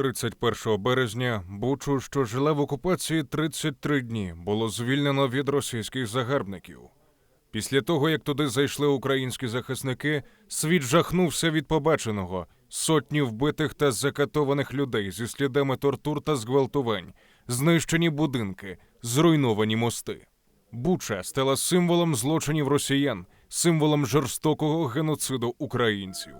31 березня Бучу, що жила в окупації 33 дні, було звільнено від російських загарбників. Після того, як туди зайшли українські захисники, світ жахнувся від побаченого сотні вбитих та закатованих людей зі слідами тортур та зґвалтувань, знищені будинки, зруйновані мости. Буча стала символом злочинів росіян, символом жорстокого геноциду українців.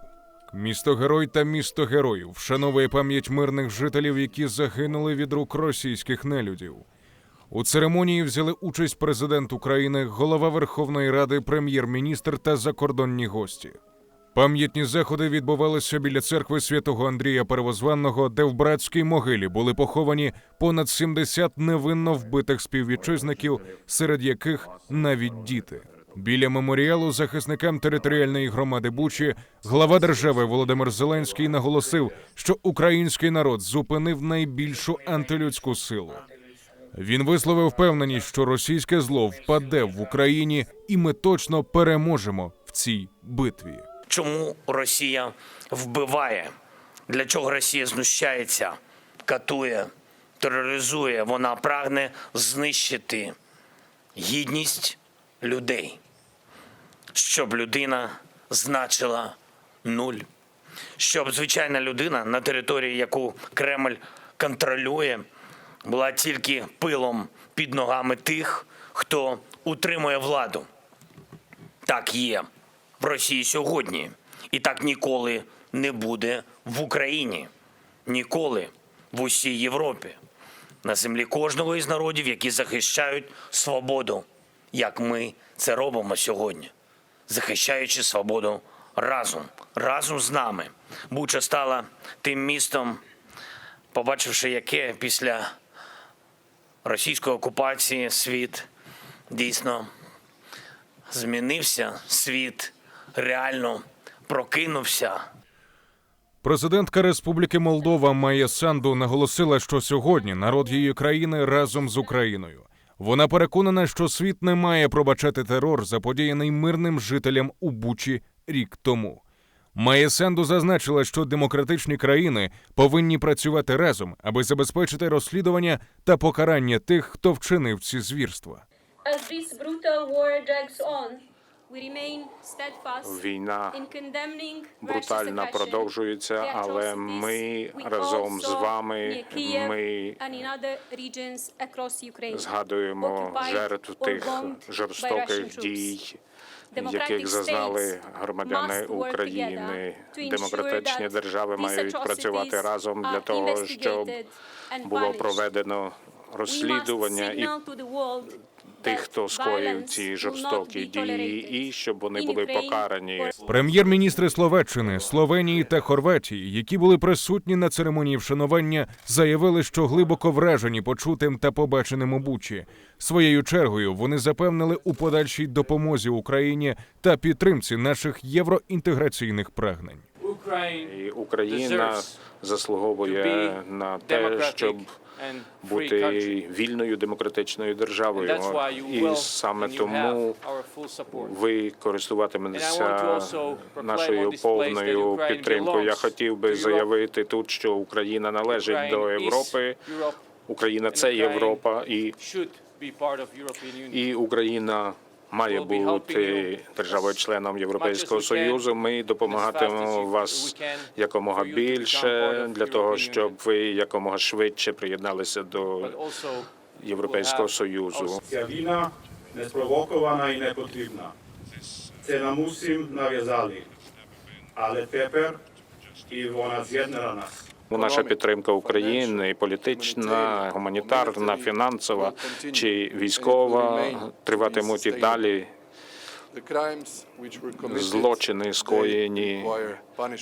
Місто герой та місто героїв вшановує пам'ять мирних жителів, які загинули від рук російських нелюдів. У церемонії взяли участь президент України, голова Верховної Ради, прем'єр-міністр та закордонні гості. Пам'ятні заходи відбувалися біля церкви святого Андрія Перевозванного, де в братській могилі були поховані понад 70 невинно вбитих співвітчизників, серед яких навіть діти. Біля меморіалу захисникам територіальної громади Бучі глава держави Володимир Зеленський наголосив, що український народ зупинив найбільшу антилюдську силу. Він висловив впевненість, що російське зло впаде в Україні, і ми точно переможемо в цій битві. Чому Росія вбиває? Для чого Росія знущається, катує, тероризує? Вона прагне знищити гідність людей, щоб людина значила нуль, щоб звичайна людина на території, яку Кремль контролює, була тільки пилом під ногами тих, хто утримує владу. Так є в Росії сьогодні, і так ніколи не буде в Україні, ніколи в усій Європі, на землі кожного із народів, які захищають свободу, як ми це робимо сьогодні, захищаючи свободу разом, разом з нами. Буча стала тим містом, побачивши, яке після російської окупації світ дійсно змінився, світ реально прокинувся. Президентка Республіки Молдова Майя Санду наголосила, що сьогодні народ її країни разом з Україною. Вона переконана, що світ не має пробачати терор, заподіяний мирним жителям у Бучі рік тому. Має Сенду зазначила, що демократичні країни повинні працювати разом, аби забезпечити розслідування та покарання тих, хто вчинив ці звірства. As this brutal war drags on, Війна брутально aggression, продовжується, але ми разом з вами ми згадуємо жертв тих жорстоких дій, яких зазнали громадяни України. Демократичні держави мають працювати разом для того, щоб було проведено розслідування і тих, хто скоїв ці жорстокі дії, і щоб вони були покарані. Прем'єр-міністри Словаччини, Словенії та Хорватії, які були присутні на церемонії вшанування, заявили, що глибоко вражені почутим та побаченим у Бучі. Своєю чергою вони запевнили у подальшій допомозі Україні та підтримці наших євроінтеграційних прагнень. І Україна заслуговує на те, щоб бути вільною демократичною державою. І саме тому ви користуватиметеся нашою повною підтримкою. Я хотів би заявити тут, що Україна належить до Європи. Україна це Європа, і, і Україна має бути державою-членом Європейського союзу. Ми допомагатимемо вас якомога більше для того, щоб ви якомога швидше приєдналися до Європейського союзу. Ця війна не спровокована і не потрібна. Це нам усім нав'язали. Але тепер і вона з'єднала нас. Наша підтримка України, і політична, гуманітарна, фінансова чи військова триватимуть і далі. Злочини скоєні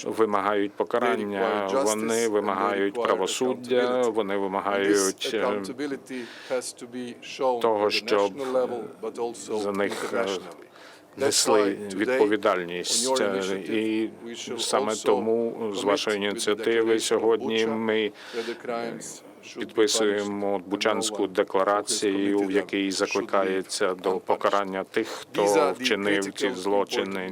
Вимагають покарання, вони вимагають правосуддя, вони вимагають е, того, щоб за них несли відповідальність. Е, І саме тому з вашої ініціативи сьогодні ми підписуємо Бучанську декларацію, в якій закликається до покарання тих, хто вчинив ці злочини.